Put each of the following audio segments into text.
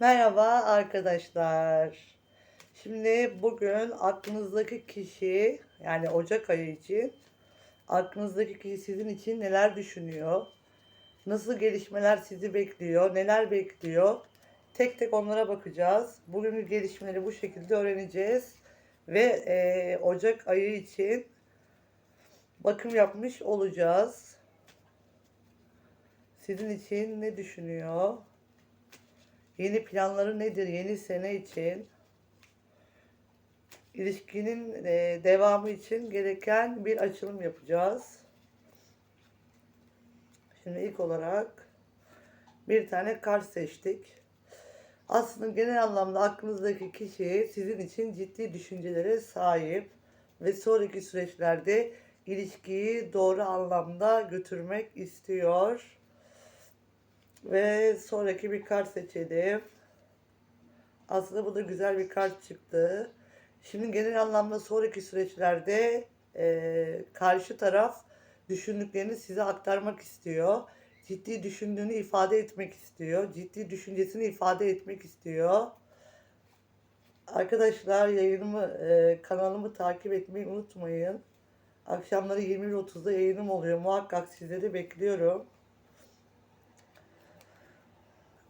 Merhaba arkadaşlar. Şimdi bugün aklınızdaki kişi yani Ocak ayı için aklınızdaki kişi sizin için neler düşünüyor? Nasıl gelişmeler sizi bekliyor? Neler bekliyor? Tek tek onlara bakacağız. Bugünkü gelişmeleri bu şekilde öğreneceğiz. Ve eee, Ocak ayı için bakım yapmış olacağız. Sizin için ne düşünüyor? Yeni planları nedir yeni sene için? İlişkinin e, devamı için gereken bir açılım yapacağız. Şimdi ilk olarak bir tane kart seçtik. Aslında genel anlamda aklınızdaki kişi sizin için ciddi düşüncelere sahip ve sonraki süreçlerde ilişkiyi doğru anlamda götürmek istiyor. Ve sonraki bir kart seçelim. Aslında bu da güzel bir kart çıktı. Şimdi genel anlamda sonraki süreçlerde e, karşı taraf düşündüklerini size aktarmak istiyor. Ciddi düşündüğünü ifade etmek istiyor. Ciddi düşüncesini ifade etmek istiyor. Arkadaşlar yayınımı, e, kanalımı takip etmeyi unutmayın. Akşamları 21.30'da yayınım oluyor. Muhakkak sizleri bekliyorum.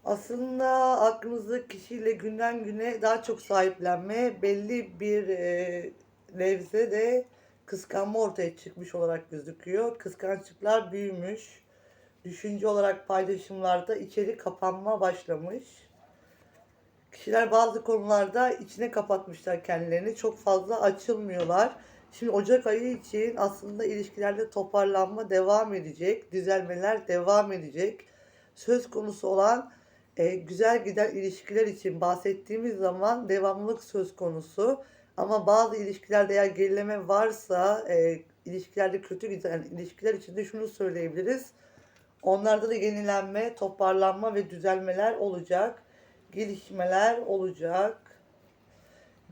Aslında aklınızdaki kişiyle günden güne daha çok sahiplenme, belli bir e, nevze de kıskanma ortaya çıkmış olarak gözüküyor. Kıskançlıklar büyümüş. Düşünce olarak paylaşımlarda içeri kapanma başlamış. Kişiler bazı konularda içine kapatmışlar kendilerini. Çok fazla açılmıyorlar. Şimdi Ocak ayı için aslında ilişkilerde toparlanma devam edecek. Düzelmeler devam edecek. Söz konusu olan e, güzel giden ilişkiler için bahsettiğimiz zaman devamlılık söz konusu. Ama bazı ilişkilerde eğer gerileme varsa, e, ilişkilerde kötü giden ilişkiler için de şunu söyleyebiliriz. Onlarda da yenilenme, toparlanma ve düzelmeler olacak. Gelişmeler olacak.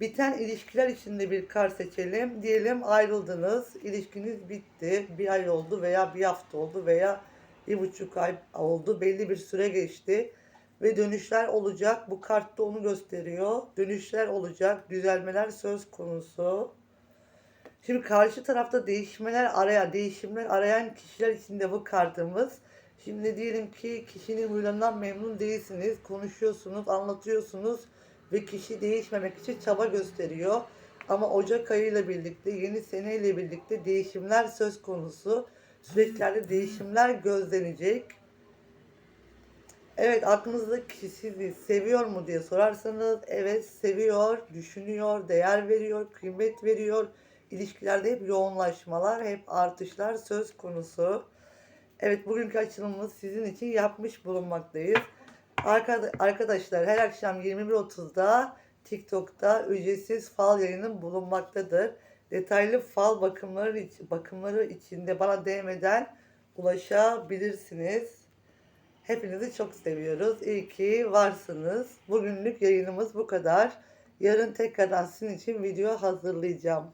Biten ilişkiler için de bir kar seçelim. Diyelim ayrıldınız, ilişkiniz bitti. Bir ay oldu veya bir hafta oldu veya bir buçuk ay oldu. Belli bir süre geçti ve dönüşler olacak. Bu kartta onu gösteriyor. Dönüşler olacak, düzelmeler söz konusu. Şimdi karşı tarafta değişmeler arayan, değişimler arayan kişiler için de bu kartımız. Şimdi diyelim ki kişinin huylarından memnun değilsiniz, konuşuyorsunuz, anlatıyorsunuz ve kişi değişmemek için çaba gösteriyor. Ama Ocak ayıyla birlikte, yeni seneyle birlikte değişimler söz konusu. Süreçlerde değişimler gözlenecek. Evet aklınızdaki sizi seviyor mu diye sorarsanız evet seviyor, düşünüyor, değer veriyor, kıymet veriyor. İlişkilerde hep yoğunlaşmalar, hep artışlar söz konusu. Evet bugünkü açılımımız sizin için yapmış bulunmaktayız. Arkada- Arkadaşlar her akşam 21.30'da TikTok'ta ücretsiz fal yayınım bulunmaktadır. Detaylı fal bakımları, bakımları içinde bana DM'den ulaşabilirsiniz. Hepinizi çok seviyoruz. İyi ki varsınız. Bugünlük yayınımız bu kadar. Yarın tekrardan sizin için video hazırlayacağım.